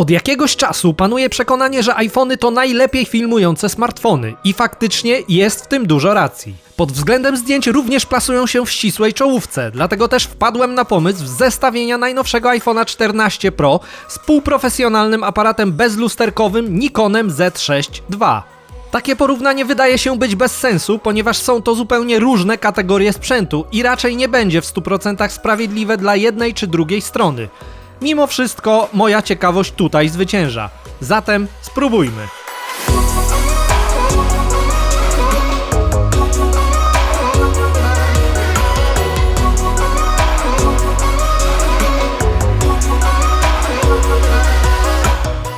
Od jakiegoś czasu panuje przekonanie, że iPhony to najlepiej filmujące smartfony i faktycznie jest w tym dużo racji. Pod względem zdjęć również plasują się w ścisłej czołówce, dlatego też wpadłem na pomysł zestawienia najnowszego iPhone'a 14 Pro z półprofesjonalnym aparatem bezlusterkowym Nikonem Z6 II. Takie porównanie wydaje się być bez sensu, ponieważ są to zupełnie różne kategorie sprzętu i raczej nie będzie w 100% sprawiedliwe dla jednej czy drugiej strony. Mimo wszystko moja ciekawość tutaj zwycięża. Zatem spróbujmy.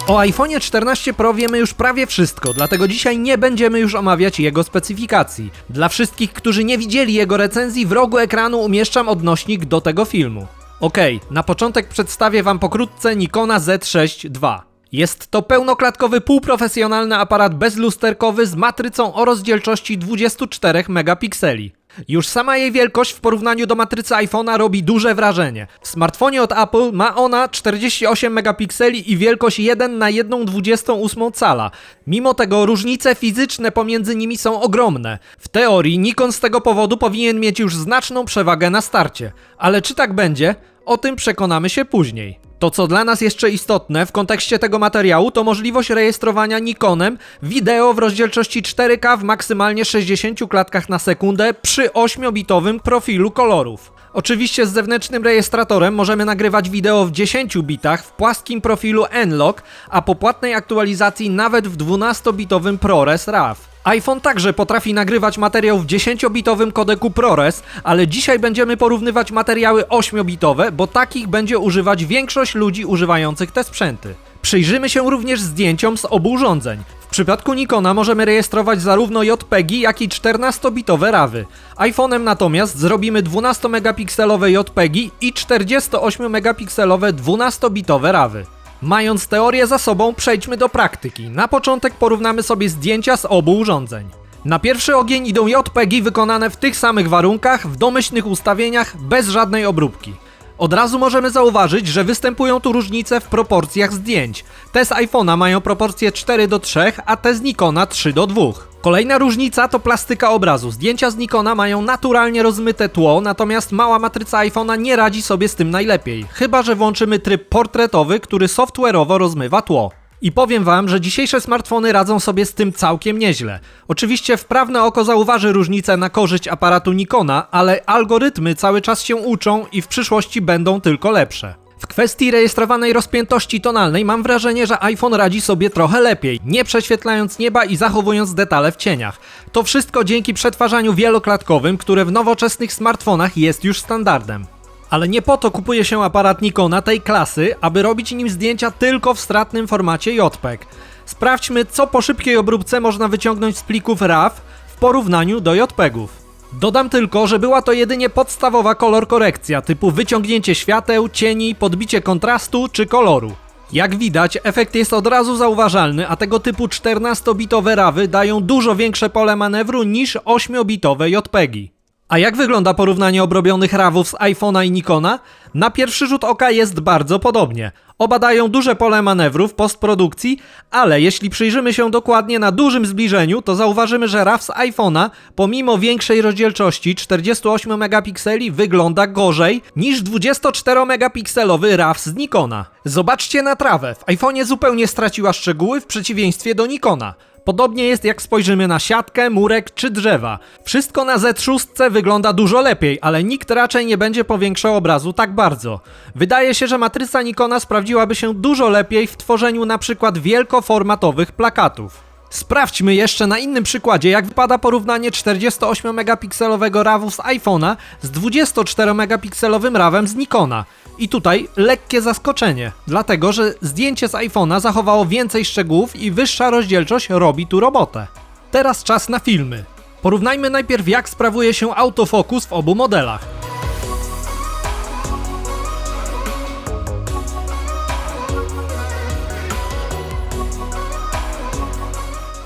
O iPhone 14 Pro wiemy już prawie wszystko, dlatego dzisiaj nie będziemy już omawiać jego specyfikacji. Dla wszystkich, którzy nie widzieli jego recenzji, w rogu ekranu umieszczam odnośnik do tego filmu. Okej, na początek przedstawię Wam pokrótce Nikona Z6 II. Jest to pełnoklatkowy, półprofesjonalny aparat bezlusterkowy z matrycą o rozdzielczości 24 megapikseli. Już sama jej wielkość w porównaniu do matrycy iPhone'a robi duże wrażenie. W smartfonie od Apple ma ona 48 megapikseli i wielkość 1 na 1,28 cala. Mimo tego różnice fizyczne pomiędzy nimi są ogromne. W teorii Nikon z tego powodu powinien mieć już znaczną przewagę na starcie. Ale czy tak będzie? O tym przekonamy się później. To, co dla nas jeszcze istotne w kontekście tego materiału, to możliwość rejestrowania Nikonem wideo w rozdzielczości 4K w maksymalnie 60 klatkach na sekundę przy 8-bitowym profilu kolorów. Oczywiście z zewnętrznym rejestratorem możemy nagrywać wideo w 10 bitach w płaskim profilu N-Log, a po płatnej aktualizacji nawet w 12-bitowym ProRes RAW. iPhone także potrafi nagrywać materiał w 10-bitowym kodeku ProRes, ale dzisiaj będziemy porównywać materiały 8-bitowe, bo takich będzie używać większość ludzi używających te sprzęty. Przyjrzymy się również zdjęciom z obu urządzeń. W przypadku Nikona możemy rejestrować zarówno JPEGi, jak i 14-bitowe RAWy. iPhone'em natomiast zrobimy 12-megapikselowe JPEGi i 48-megapikselowe 12-bitowe RAWy. Mając teorię za sobą, przejdźmy do praktyki. Na początek porównamy sobie zdjęcia z obu urządzeń. Na pierwszy ogień idą JPEGi wykonane w tych samych warunkach, w domyślnych ustawieniach, bez żadnej obróbki. Od razu możemy zauważyć, że występują tu różnice w proporcjach zdjęć. Te z iPhone'a mają proporcje 4 do 3, a te z Nikona 3 do 2. Kolejna różnica to plastyka obrazu. Zdjęcia z Nikona mają naturalnie rozmyte tło, natomiast mała matryca iPhone'a nie radzi sobie z tym najlepiej. Chyba, że włączymy tryb portretowy, który software'owo rozmywa tło. I powiem wam, że dzisiejsze smartfony radzą sobie z tym całkiem nieźle. Oczywiście wprawne oko zauważy różnicę na korzyść aparatu Nikona, ale algorytmy cały czas się uczą i w przyszłości będą tylko lepsze. W kwestii rejestrowanej rozpiętości tonalnej mam wrażenie, że iPhone radzi sobie trochę lepiej, nie prześwietlając nieba i zachowując detale w cieniach. To wszystko dzięki przetwarzaniu wieloklatkowym, które w nowoczesnych smartfonach jest już standardem. Ale nie po to kupuje się aparat Nikona tej klasy, aby robić nim zdjęcia tylko w stratnym formacie JPEG. Sprawdźmy, co po szybkiej obróbce można wyciągnąć z plików RAW w porównaniu do JPEGów. Dodam tylko, że była to jedynie podstawowa kolor korekcja typu wyciągnięcie świateł, cieni, podbicie kontrastu czy koloru. Jak widać, efekt jest od razu zauważalny, a tego typu 14-bitowe rawy dają dużo większe pole manewru niż 8-bitowe JPEGi. A jak wygląda porównanie obrobionych rawów z iPhone'a i Nikona? Na pierwszy rzut oka jest bardzo podobnie. Oba dają duże pole manewru w postprodukcji, ale jeśli przyjrzymy się dokładnie na dużym zbliżeniu, to zauważymy, że RAW z iPhone'a, pomimo większej rozdzielczości 48 megapikseli, wygląda gorzej niż 24-megapikselowy RAW z Nikona. Zobaczcie na trawę. W iPhone'ie zupełnie straciła szczegóły w przeciwieństwie do Nikona. Podobnie jest jak spojrzymy na siatkę, murek czy drzewa. Wszystko na Z6 wygląda dużo lepiej, ale nikt raczej nie będzie powiększał obrazu tak bardzo. Wydaje się, że matryca Nikona sprawdziłaby się dużo lepiej w tworzeniu na przykład wielkoformatowych plakatów. Sprawdźmy jeszcze na innym przykładzie, jak wypada porównanie 48-megapikselowego RAWu z iPhone'a z 24-megapikselowym RAWem z Nikona. I tutaj lekkie zaskoczenie, dlatego że zdjęcie z iPhone'a zachowało więcej szczegółów i wyższa rozdzielczość robi tu robotę. Teraz czas na filmy. Porównajmy najpierw jak sprawuje się autofokus w obu modelach.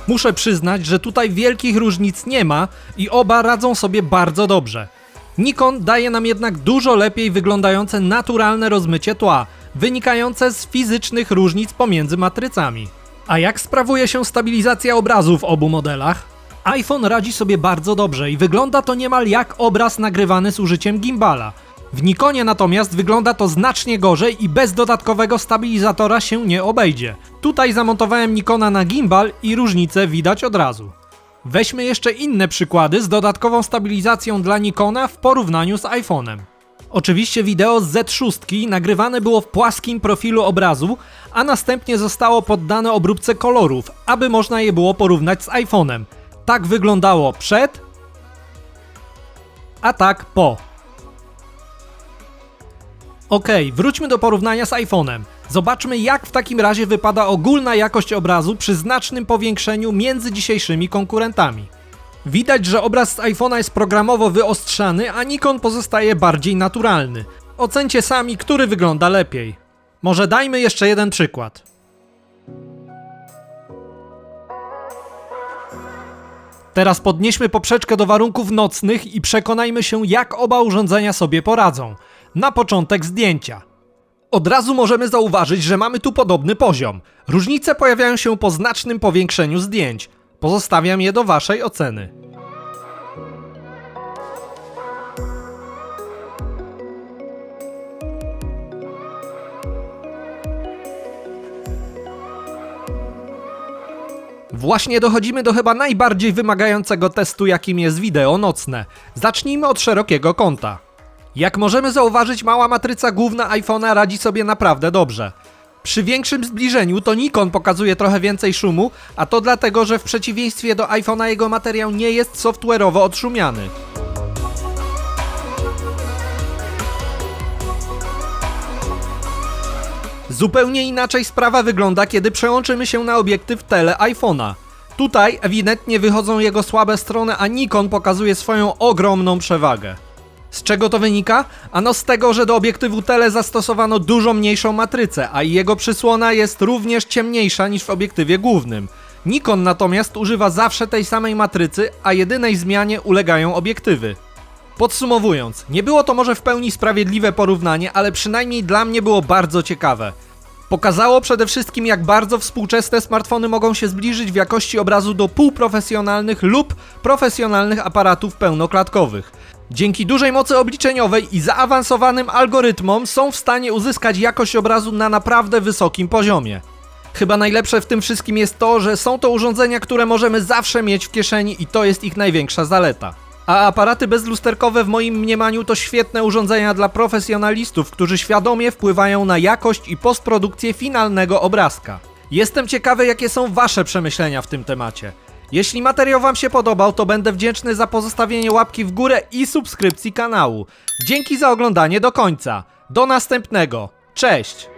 Muszę przyznać, że tutaj wielkich różnic nie ma i oba radzą sobie bardzo dobrze. Nikon daje nam jednak dużo lepiej wyglądające naturalne rozmycie tła. wynikające z fizycznych różnic pomiędzy matrycami. A jak sprawuje się stabilizacja obrazu w obu modelach? iPhone radzi sobie bardzo dobrze i wygląda to niemal jak obraz nagrywany z użyciem gimbala. W Nikonie natomiast wygląda to znacznie gorzej i bez dodatkowego stabilizatora się nie obejdzie. Tutaj zamontowałem Nikona na gimbal i różnicę widać od razu. Weźmy jeszcze inne przykłady z dodatkową stabilizacją dla Nikona w porównaniu z iPhone'em. Oczywiście wideo z Z6 nagrywane było w płaskim profilu obrazu, a następnie zostało poddane obróbce kolorów, aby można je było porównać z iPhone'em. Tak wyglądało przed, a tak po. Okej, wróćmy do porównania z iPhone'em. Zobaczmy, jak w takim razie wypada ogólna jakość obrazu przy znacznym powiększeniu między dzisiejszymi konkurentami. Widać, że obraz z iPhone'a jest programowo wyostrzany, a Nikon pozostaje bardziej naturalny. Ocencie sami, który wygląda lepiej. Może dajmy jeszcze jeden przykład. Teraz podnieśmy poprzeczkę do warunków nocnych i przekonajmy się, jak oba urządzenia sobie poradzą. Na początek zdjęcia. Od razu możemy zauważyć, że mamy tu podobny poziom. Różnice pojawiają się po znacznym powiększeniu zdjęć. Pozostawiam je do Waszej oceny. Właśnie dochodzimy do chyba najbardziej wymagającego testu, jakim jest wideo nocne. Zacznijmy od szerokiego kąta. Jak możemy zauważyć, mała matryca główna iPhone'a radzi sobie naprawdę dobrze. Przy większym zbliżeniu to Nikon pokazuje trochę więcej szumu, a to dlatego, że w przeciwieństwie do iPhone'a jego materiał nie jest software'owo odszumiany. Zupełnie inaczej sprawa wygląda, kiedy przełączymy się na obiektyw tele iPhone'a. Tutaj ewidentnie wychodzą jego słabe strony, a Nikon pokazuje swoją ogromną przewagę. Z czego to wynika? Ano z tego, że do obiektywu tele zastosowano dużo mniejszą matrycę, a jego przysłona jest również ciemniejsza niż w obiektywie głównym. Nikon natomiast używa zawsze tej samej matrycy, a jedynej zmianie ulegają obiektywy. Podsumowując, nie było to może w pełni sprawiedliwe porównanie, ale przynajmniej dla mnie było bardzo ciekawe. Pokazało przede wszystkim, jak bardzo współczesne smartfony mogą się zbliżyć w jakości obrazu do półprofesjonalnych lub profesjonalnych aparatów pełnoklatkowych. Dzięki dużej mocy obliczeniowej i zaawansowanym algorytmom są w stanie uzyskać jakość obrazu na naprawdę wysokim poziomie. Chyba najlepsze w tym wszystkim jest to, że są to urządzenia, które możemy zawsze mieć w kieszeni i to jest ich największa zaleta. A aparaty bezlusterkowe w moim mniemaniu to świetne urządzenia dla profesjonalistów, którzy świadomie wpływają na jakość i postprodukcję finalnego obrazka. Jestem ciekawy, jakie są Wasze przemyślenia w tym temacie. Jeśli materiał Wam się podobał, to będę wdzięczny za pozostawienie łapki w górę i subskrypcji kanału. Dzięki za oglądanie do końca. Do następnego. Cześć!